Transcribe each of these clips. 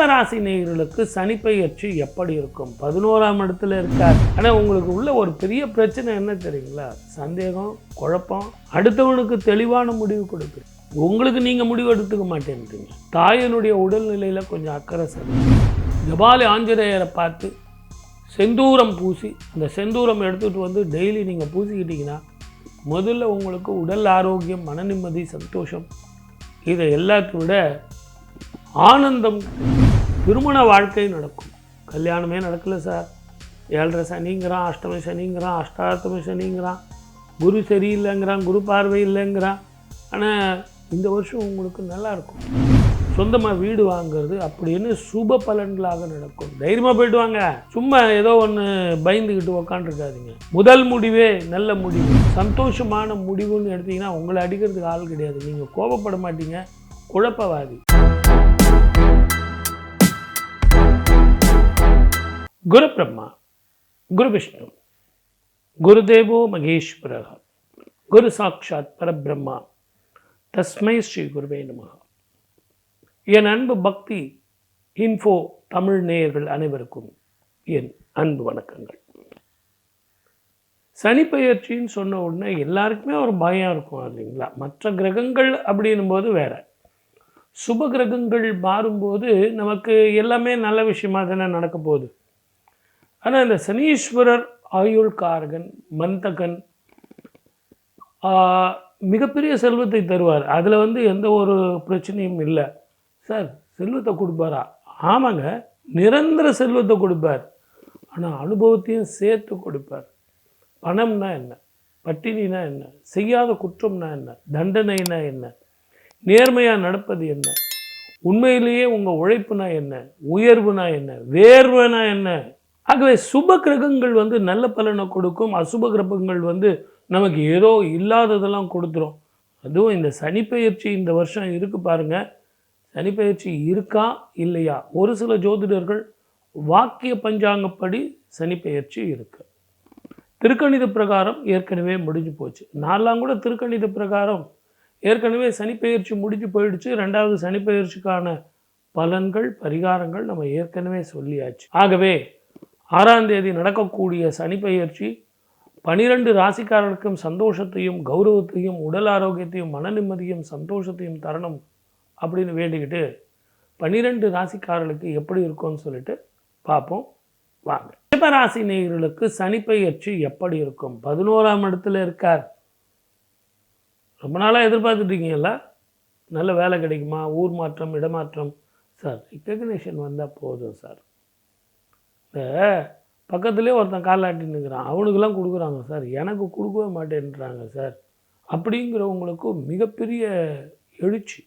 ரிஷபராசி நேயர்களுக்கு சனிப்பெயர்ச்சி எப்படி இருக்கும்? பதினோராம் இடத்துல இருக்கார். ஆனால் உங்களுக்கு உள்ள ஒரு பெரிய பிரச்சனை என்ன தெரியுங்களா? சந்தேகம் குழப்பம் அடுத்தவனுக்கு தெளிவான முடிவு கொடுக்கு உங்களுக்கு நீங்கள் முடிவு எடுத்துக்க மாட்டேன்றீங்க. தாயனுடைய உடல்நிலையில் கொஞ்சம் அக்கறை சரி. ஜபாலி ஆஞ்சநேயரை பார்த்து செந்தூரம் பூசி அந்த செந்தூரம் எடுத்துகிட்டு வந்து டெய்லி நீங்கள் பூசிக்கிட்டிங்கன்னா முதல்ல உங்களுக்கு உடல் ஆரோக்கியம் மன நிம்மதி சந்தோஷம் இதை எல்லாத்தையும் விட ஆனந்தம் திருமண வாழ்க்கை நடக்கும். கல்யாணமே நடக்கல சார். ஏழரை சனிங்கிறான் அஷ்டமி சனிங்கிறான் அஷ்டாத்தமி சனிங்கிறான் குரு சரியில்லைங்கிறான் குரு பார்வை இல்லைங்கிறான். ஆனால் இந்த வருஷம் உங்களுக்கு நல்லா இருக்கும். சொந்தமாக வீடு வாங்குறது அப்படின்னு சுப பலன்களாக நடக்கும். தைரியமாக போயிட்டு வாங்க. சும்மா ஏதோ ஒன்று பயந்துக்கிட்டு உக்காண்டிருக்காதீங்க முதல் முடிவே நல்ல முடிவு. சந்தோஷமான முடிவுன்னு எடுத்தீங்கன்னா உங்களை அடிக்கிறதுக்கு ஆள் கிடையாது. நீங்கள் கோபப்பட மாட்டீங்க. குழப்பவாதி. குரு பிரம்மா குரு விஷ்ணு குருதேவோ மகேஸ்வர குரு சாட்சாத் பரபிரம்மா தஸ்மை ஸ்ரீ குருவே நம. என் அன்பு பக்தி இன்ஃபோ தமிழ் நேயர்கள் அனைவருக்கும் என் அன்பு வணக்கங்கள். சனிப்பெயர்ச்சின்னு சொன்ன உடனே எல்லாருக்குமே ஒரு பயம் இருக்கும் இல்லைங்களா? மற்ற கிரகங்கள் அப்படின்னும் போது வேற. சுப கிரகங்கள் மாறும்போது நமக்கு எல்லாமே நல்ல விஷயமா தானே நடக்க போகுது. ஆனால் இந்த சனீஸ்வரர் ஆயுள்காரகன் மந்தகன் மிகப்பெரிய செல்வத்தை தருவார். அதில் வந்து எந்த ஒரு பிரச்சனையும் இல்லை. சார் செல்வத்தை கொடுப்பாரா? ஆமாங்க நிரந்தர செல்வத்தை கொடுப்பார். ஆனால் அனுபவத்தையும் சேர்த்து கொடுப்பார். பணம்னா என்ன? பட்டினினா என்ன? செய்யாத குற்றம்னா என்ன? தண்டனைனா என்ன? நேர்மையாக நடப்பது என்ன? உண்மையிலேயே உங்கள் உழைப்புனா என்ன? உயர்வுனா என்ன? வேர்வைனா என்ன? ஆகவே சுப கிரகங்கள் வந்து நல்ல பலனை கொடுக்கும். அசுப கிரகங்கள் வந்து நமக்கு ஏதோ இல்லாததெல்லாம் கொடுத்துரும். அதுவும் இந்த சனிப்பெயர்ச்சி இந்த வருஷம் இருக்குது பாருங்கள் சனிப்பெயர்ச்சி இருக்கா இல்லையா? ஒரு சில ஜோதிடர்கள் வாக்கிய பஞ்சாங்கப்படி சனிப்பெயர்ச்சி இருக்கு. திருக்கணித பிரகாரம் ஏற்கனவே முடிஞ்சு போச்சு. நாலாம் கூட திருக்கணித பிரகாரம். ஏற்கனவே சனிப்பெயர்ச்சி முடிஞ்சு போயிடுச்சு. ரெண்டாவது சனிப்பெயர்ச்சிக்கான பலன்கள் பரிகாரங்கள் நம்ம ஏற்கனவே சொல்லியாச்சு. ஆகவே ஆறாம் தேதி நடக்கக்கூடிய சனிப்பெயர்ச்சி பனிரெண்டு ராசிக்காரருக்கும் சந்தோஷத்தையும் கௌரவத்தையும் உடல் ஆரோக்கியத்தையும் மன நிம்மதியும் சந்தோஷத்தையும் தரணும் அப்படின்னு வேண்டிக்கிட்டு பன்னிரெண்டு ராசிக்காரர்களுக்கு எப்படி இருக்கும்னு சொல்லிட்டு பார்ப்போம். வாங்க. ரிஷபராசி நேயர்களுக்கு சனிப்பெயர்ச்சி எப்படி இருக்கும்? பதினோராம் இடத்துல இருக்கார். ரொம்ப நாளாக எதிர்பார்த்துட்டீங்கல்ல? நல்ல வேலை கிடைக்குமா? ஊர் மாற்றம் இடமாற்றம்? சார் ரெக்கக்னேஷன் வந்தால் போதும் சார். இந்த பக்கத்துலேயே ஒருத்தன் காலாட்டின்னு இருக்கிறான். அவனுக்கெல்லாம் கொடுக்குறாங்க சார் எனக்கு கொடுக்கவே மாட்டேன்றாங்க சார். அப்படிங்கிறவங்களுக்கு மிகப்பெரிய எழுச்சி.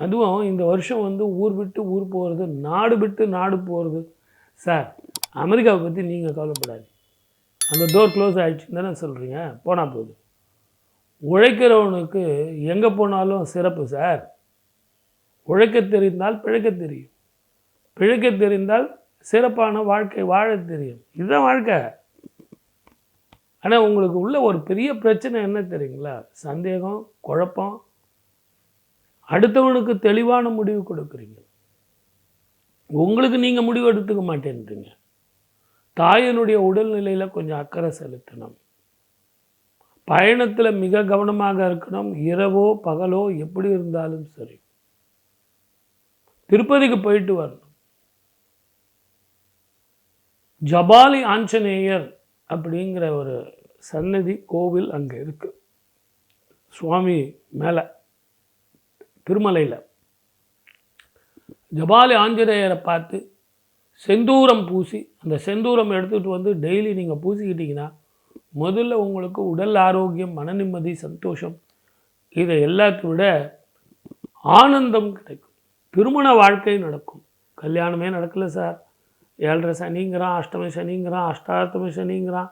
அதுவும் இந்த வருஷம் வந்து ஊர் விட்டு ஊர் போகிறது நாடு விட்டு நாடு போகிறது சார் அமெரிக்காவை பற்றி நீங்கள் கவலைப்படாது அந்த டோர் க்ளோஸ் ஆகிடுச்சுன்னு தானே சொல்கிறீங்க போனால் போகுது உழைக்கிறவனுக்கு எங்கே போனாலும் சிறப்பு சார். உழைக்க தெரிந்தால் பிழைக்க தெரியும். பிழைக்க தெரிந்தால் சிறப்பான வாழ்க்கை வாழ தெரியும். இதுதான் வாழ்க்கை. ஆனால் உங்களுக்கு உள்ள ஒரு பெரிய பிரச்சனை என்ன தெரியுங்களா? சந்தேகம் குழப்பம். அடுத்தவனுக்கு தெளிவான முடிவு கொடுக்குறீங்க. உங்களுக்கு நீங்கள் முடிவு எடுத்துக்க மாட்டேன்றீங்க. தாயினுடைய உடல்நிலையில் கொஞ்சம் அக்கறை செலுத்தணும். பயணத்தில் மிக கவனமாக இருக்கணும். இரவோ பகலோ எப்படி இருந்தாலும் சரி. திருப்பதிக்கு போயிட்டு வரணும். ஜபாலி ஆஞ்சநேயர் அப்படிங்கிற ஒரு சன்னதி கோவில் அங்கே இருக்குது சுவாமி மேலே திருமலையில். ஜபாலி ஆஞ்சநேயரை பார்த்து செந்தூரம் பூசி அந்த செந்தூரம் எடுத்துகிட்டு வந்து டெய்லி நீங்கள் பூசிக்கிட்டிங்கன்னா முதல்ல உங்களுக்கு உடல் ஆரோக்கியம் மன நிம்மதி சந்தோஷம் இதை எல்லாத்தையும் விட ஆனந்தம் கிடைக்கும். திருமண வாழ்க்கை நடக்கும். கல்யாணமே நடக்கல சார். ஏழரை சனிங்கிறான் அஷ்டமி சனிங்கிறான் அஷ்டாத்தமி சனிங்கிறான்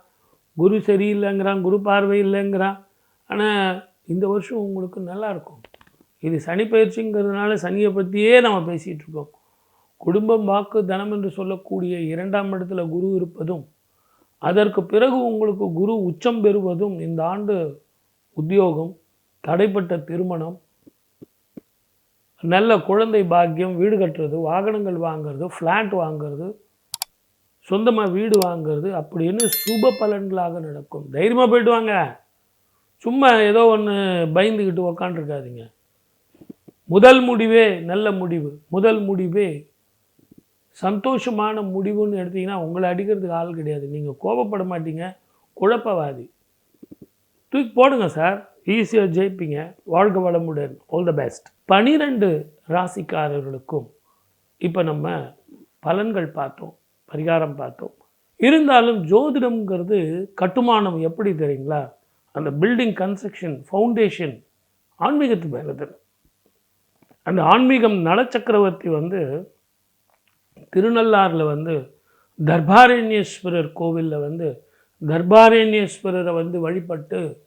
குரு சரியில்லைங்கிறான் குரு பார்வை இல்லைங்கிறான். ஆனால் இந்த வருஷம் உங்களுக்கு நல்லா இருக்கும் இது சனி பயிற்சிங்கிறதுனால சனியை பற்றியே நம்ம பேசிகிட்டு இருக்கோம் குடும்பம் வாக்கு தனம் என்று சொல்லக்கூடிய இரண்டாம் இடத்துல குரு இருப்பதும் அதற்கு பிறகு உங்களுக்கு குரு உச்சம் பெறுவதும் இந்த ஆண்டு உத்தியோகம் தடைப்பட்ட திருமணம் நல்ல குழந்தை பாக்கியம் வீடு கட்டுறது வாகனங்கள் வாங்குறது ஃப்ளாட் வாங்குறது சொந்தமாக வீடு வாங்குறது அப்படின்னு சுப பலன்களாக நடக்கும். தைரியமாக போயிட்டு வாங்க. சும்மா ஏதோ ஒன்று பயந்துக்கிட்டு உக்காண்டிருக்காதீங்க முதல் முடிவே நல்ல முடிவு. முதல் முடிவே சந்தோஷமான முடிவுன்னு எடுத்தீங்கன்னா உங்களை அடிக்கிறதுக்கு ஆள் கிடையாது. நீங்கள் கோபப்பட மாட்டீங்க. குழப்பவாதி. தூக்கி போடுங்க சார். ஈஸியாக ஜெயிப்பீங்க. வாழ்க வளமுடன். ஆல் த பெஸ்ட் பனிரெண்டு ராசிக்காரர்களுக்கும் இப்போ நம்ம பலன்கள் பார்த்தோம். பரிகாரம் பார்த்தோம். இருந்தாலும் ஜோதிடம்ங்கிறது கட்டுமானம் எப்படி தெரியுங்களா? அந்த பில்டிங் கன்ஸ்ட்ரக்ஷன் ஃபவுண்டேஷன் ஆன்மீகத்து மேலே தெரியும் அந்த ஆன்மீகம் நலச்சக்கரவர்த்தி வந்து திருநள்ளாறில் வந்து தர்பாரண்யேஸ்வரர் கோவிலில் வந்து தர்பாரண்யேஸ்வரரை வந்து வழிபட்டு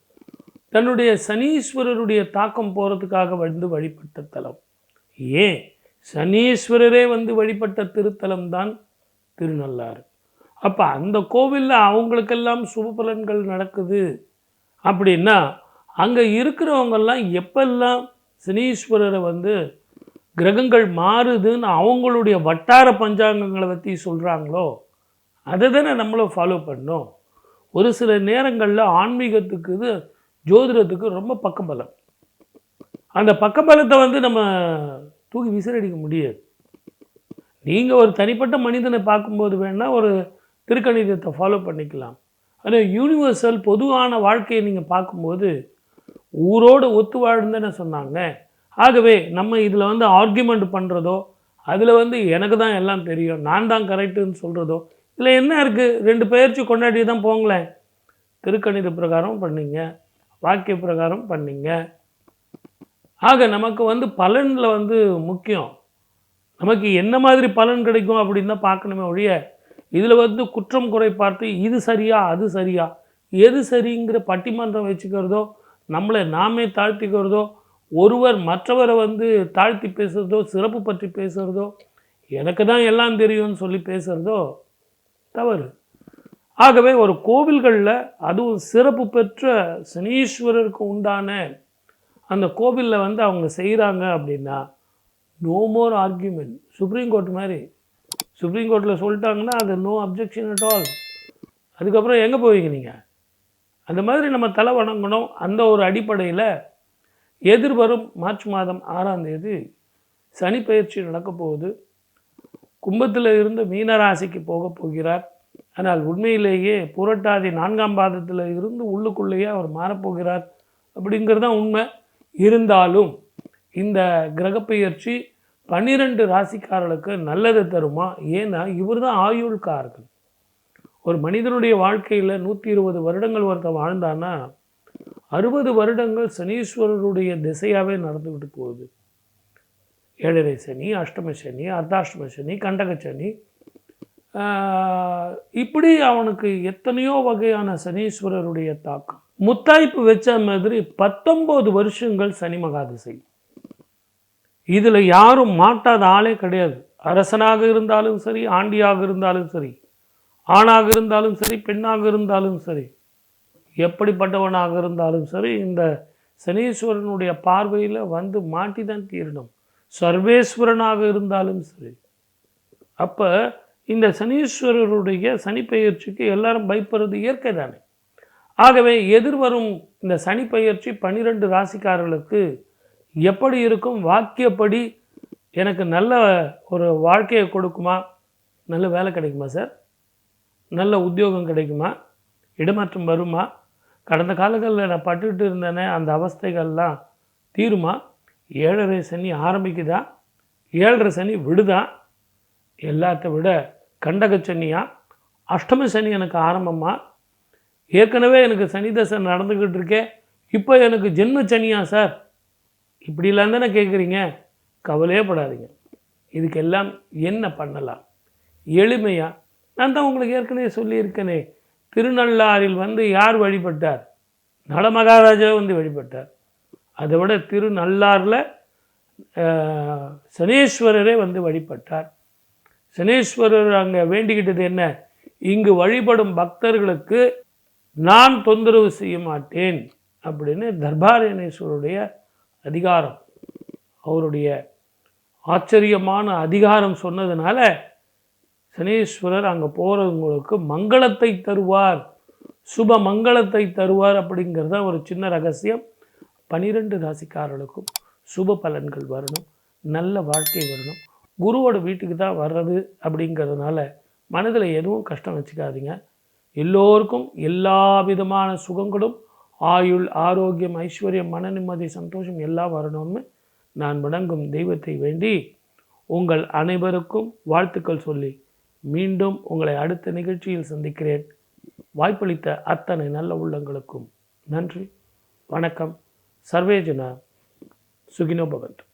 தன்னுடைய சனீஸ்வரருடைய தாக்கம் போகிறதுக்காக வந்து வழிபட்ட தலம். ஏன்? சனீஸ்வரரே வந்து வழிபட்ட திருத்தலம் தான் திருநள்ளாறு. அப்போ அந்த கோவிலில் அவங்களுக்கெல்லாம் சுப பலன்கள் நடக்குது அப்படின்னா அங்கே இருக்கிறவங்கெல்லாம் எப்பெல்லாம் சனீஸ்வரரை வந்து கிரகங்கள் மாறுதுன்னு அவங்களுடைய வட்டார பஞ்சாங்கங்களை பற்றி சொல்கிறாங்களோ அதை தானே நம்மளும் ஃபாலோ பண்ணோம். ஒரு சில நேரங்களில் ஆன்மீகத்துக்கு இது ஜோதிடத்துக்கு ரொம்ப பக்கபலம். அந்த பக்கபலத்தை வந்து நம்ம தூக்கி விசிறடிக்க முடியாது. நீங்கள் ஒரு தனிப்பட்ட மனிதனை பார்க்கும்போது வேணால் ஒரு திருக்கணிதத்தை ஃபாலோ பண்ணிக்கலாம். ஆனால் யூனிவர்சல் பொதுவான வாழ்க்கையை நீங்கள் பார்க்கும்போது ஊரோடு ஒத்து வாழ்ந்தேன்னு சொன்னாங்க. ஆகவே நம்ம இதில் வந்து ஆர்கியூமெண்ட் பண்ணுறதோ அதில் வந்து எனக்கு தான் எல்லாம் தெரியும் நான் தான் கரெக்டுன்னு சொல்கிறதோ இதில் என்ன இருக்குது ரெண்டு பயிற்சி கொண்டாடி தான் போங்களேன். திருக்கணித பிரகாரம் பண்ணீங்க வாக்கிய பிரகாரம் பண்ணீங்க. ஆக நமக்கு வந்து பலனில் வந்து முக்கியம். நமக்கு என்ன மாதிரி பலன் கிடைக்கும் அப்படின்னு தான் பார்க்கணுமே ஒழிய இதில் வந்து குற்றம் குறை பார்த்து இது சரியா அது சரியா எது சரிங்கிற பட்டிமன்றம் வச்சுக்கிறதோ நம்மளை நாமே தாழ்த்திக்கிறதோ ஒருவர் மற்றவரை வந்து தாழ்த்தி பேசுகிறதோ சிறப்பு பற்றி பேசுகிறதோ எனக்கு தான் எல்லாம் தெரியும்னு சொல்லி பேசுகிறதோ தவறு. ஆகவே ஒரு கோவில்களில் அதுவும் சிறப்பு பெற்ற சனீஸ்வரருக்கு உண்டான அந்த கோவிலில் வந்து அவங்க செய்கிறாங்க அப்படின்னா no more argument supreme court மாதிரி. சுப்ரீம் கோர்ட்டில் சொல்லிட்டாங்கன்னா அது நோ அப்ஜெக்ஷன் அட் ஆல் அதுக்கப்புறம் எங்கே போவீங்க நீங்கள் அந்த மாதிரி நம்ம தலை வணங்கணும். அந்த ஒரு அடிப்படையில் எதிர்வரும் மார்ச் மாதம் ஆறாம் தேதி சனி பயிற்சி நடக்கப் போகுது. கும்பத்தில் இருந்து மீனராசிக்கு போக போகிறார். ஆனால் உண்மையிலேயே புரட்டாதி நான்காம் பாதத்தில் இருந்து உள்ளுக்குள்ளேயே அவர் மாறப்போகிறார் அப்படிங்கிறது தான் உண்மை. இருந்தாலும் இந்த கிரகப்பெயர்ச்சி பன்னிரெண்டு ராசிக்காரர்களுக்கு நல்லது தருமா? ஏன்னா இவர் தான் ஆயுள்காரர்கள். ஒரு மனிதனுடைய வாழ்க்கையில் நூற்றி இருபது வருடங்கள் ஒருத்தன் வாழ்ந்தான்னா அறுபது வருடங்கள் சனீஸ்வரருடைய திசையாகவே நடந்துக்கிட்டு போகுது. ஏழரை சனி அஷ்டம சனி அர்த்தாஷ்டம சனி கண்டக சனி. இப்படி அவனுக்கு எத்தனையோ வகையான சனீஸ்வரருடைய தாக்கம். முத்தாய்ப்பு வச்ச மாதிரி பத்தொம்போது வருஷங்கள் சனி மகாதிசை. இதில் யாரும் மாட்டாத ஆளே கிடையாது. அரசனாக இருந்தாலும் சரி ஆண்டியாக இருந்தாலும் சரி ஆணாக இருந்தாலும் சரி பெண்ணாக இருந்தாலும் சரி எப்படிப்பட்டவனாக இருந்தாலும் சரி இந்த சனீஸ்வரனுடைய பார்வையில் வந்து மாட்டி தான் தீரணும். சர்வேஸ்வரனாக இருந்தாலும் சரி. அப்போ இந்த சனீஸ்வரருடைய சனிப்பெயர்ச்சிக்கு எல்லாரும் பயப்படுறது இயற்கை தானே. ஆகவே எதிர்வரும் இந்த சனிப்பெயர்ச்சி பன்னிரெண்டு ராசிக்காரர்களுக்கு எப்படி இருக்கும் வாக்கியப்படி எனக்கு நல்ல ஒரு வாழ்க்கையை கொடுக்குமா? நல்ல வேலை கிடைக்குமா சார்? நல்ல உத்தியோகம் கிடைக்குமா? இடமாற்றம் வருமா? கடந்த காலங்களில் நான் பட்டுக்கிட்டு இருந்தேனே அந்த அவஸ்தைகள்லாம் தீருமா? ஏழரை சனி ஆரம்பிக்குதா? ஏழரை சனி விடுதா? எல்லாத்த விட கண்டக சனியா? அஷ்டம சனி எனக்கு ஆரம்பமா? ஏற்கனவே எனக்கு சனி தசை நடந்துக்கிட்டு இருக்கே இப்போ எனக்கு ஜென்ம சனியா சார்? இப்படிலாம் தானே கேட்குறீங்க? கவலையே படாதீங்க. இதுக்கெல்லாம் என்ன பண்ணலாம்? எளிமையாக நான் தான் உங்களுக்கு ஏற்கனவே சொல்லியிருக்கேனே. திருநள்ளாறில் வந்து யார் வழிபட்டார்? நலமகாராஜா வந்து வழிபட்டார். அதை விட திருநள்ளாறில் சனீஸ்வரரே வந்து வழிபட்டார். சனீஸ்வரர் அங்கே வேண்டிக்கிட்டது என்ன? இங்கு வழிபடும் பக்தர்களுக்கு நான் தொந்தரவு செய்ய மாட்டேன் அப்படின்னு தர்பாரணேஸ்வருடைய அதிகாரம். அவருடைய ஆச்சரியமான அதிகாரம் சொன்னதுனால சனீஸ்வரர் அங்கே போகிறவங்களுக்கு மங்களத்தை தருவார். சுப மங்களத்தை தருவார் அப்படிங்கிறது தான் ஒரு சின்ன ரகசியம். பனிரெண்டு ராசிக்காரர்களுக்கும் சுப பலன்கள் வரணும். நல்ல வாழ்க்கை வரணும். குருவோட வீட்டுக்கு தான் வர்றது அப்படிங்கிறதுனால மனதில் எதுவும் கஷ்டம் வச்சுக்காதீங்க. எல்லோருக்கும் எல்லா விதமான சுகங்களும் ஆயுள் ஆரோக்கியம் ஐஸ்வர்யம் மன நிம்மதி சந்தோஷம் எல்லாம் வரணும்னு நான் வணங்கும் தெய்வத்தை வேண்டி உங்கள் அனைவருக்கும் வாழ்த்துக்கள் சொல்லி மீண்டும் உங்களை அடுத்த நிகழ்ச்சியில் சந்திக்கிறேன். வாய்ப்பளித்த அத்தனை நல்ல உள்ளங்களுக்கும் நன்றி வணக்கம். சர்வேஜனா சுகினோ பவந்த்